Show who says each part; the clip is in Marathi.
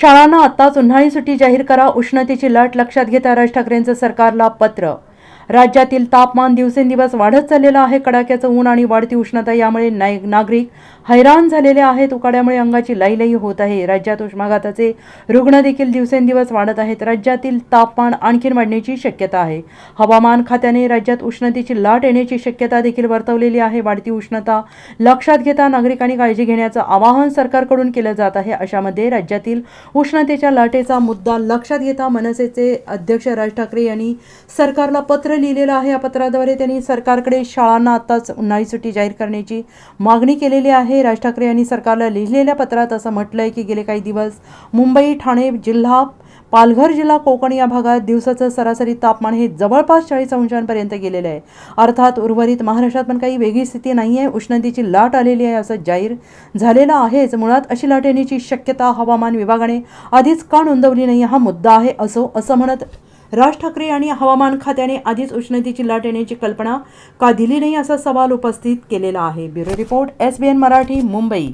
Speaker 1: शाळांना आताच उन्हाळी सुट्टी जाहीर करा उष्णतेची लाट लक्षात घेता राज ठाकरेंचं सरकारला पत्र राज्यातील तापमान दिवसेंदिवस वाढत चाललेलं आहे. कडाक्याचं ऊन आणि वाढती उष्णता यामुळे नाय नागरिक हैराण झालेले आहेत. उकाड्यामुळे अंगाची लईलई होत आहे. राज्यात उष्माघाताचे रुग्ण देखील दिवसेंदिवस वाढत आहेत. राज्यातील तापमान आणखीन वाढण्याची शक्यता आहे. हवामान खात्याने राज्यात उष्णतेची लाट येण्याची शक्यता देखील वर्तवलेली आहे. वाढती उष्णता लक्षात घेता नागरिकांनी काळजी घेण्याचं आवाहन सरकारकडून केलं जात आहे. अशामध्ये राज्यातील उष्णतेच्या लाटेचा मुद्दा लक्षात घेता मनसेचे अध्यक्ष राज ठाकरे यांनी सरकारला पत्र लिहिलेलं आहे. या पत्राद्वारे त्यांनी सरकारकडे शाळांना आत्ताच उन्हाळी सुट्टी जाहीर करण्याची मागणी केलेली आहे. राज ठाकरे यांनी सरकारला लिहिलेल्या पत्रात असं म्हटलं आहे की गेले काही दिवस मुंबई ठाणे जिल्हा पालघर जिल्हा कोकण या भागात दिवसाचं सरासरी तापमान हे जवळपास चाळीस अंशांपर्यंत गेलेलं आहे. अर्थात उर्वरित महाराष्ट्रात पण काही वेगळी स्थिती नाही आहे उष्णतेची लाट आलेली आहे असं जाहीर झालेलं आहेच. मुळात अशी लाट येण्याची शक्यता हवामान विभागाने आधीच का नोंदवली नाही हा मुद्दा आहे असो असं म्हणत राज ठाकरे यांनी हवामान खात्याने आधीच उष्णतेची लाट येण्याची कल्पना का दिली नाही असा सवाल उपस्थित केलेला आहे. Bureau report S B N Marathi Mumbai.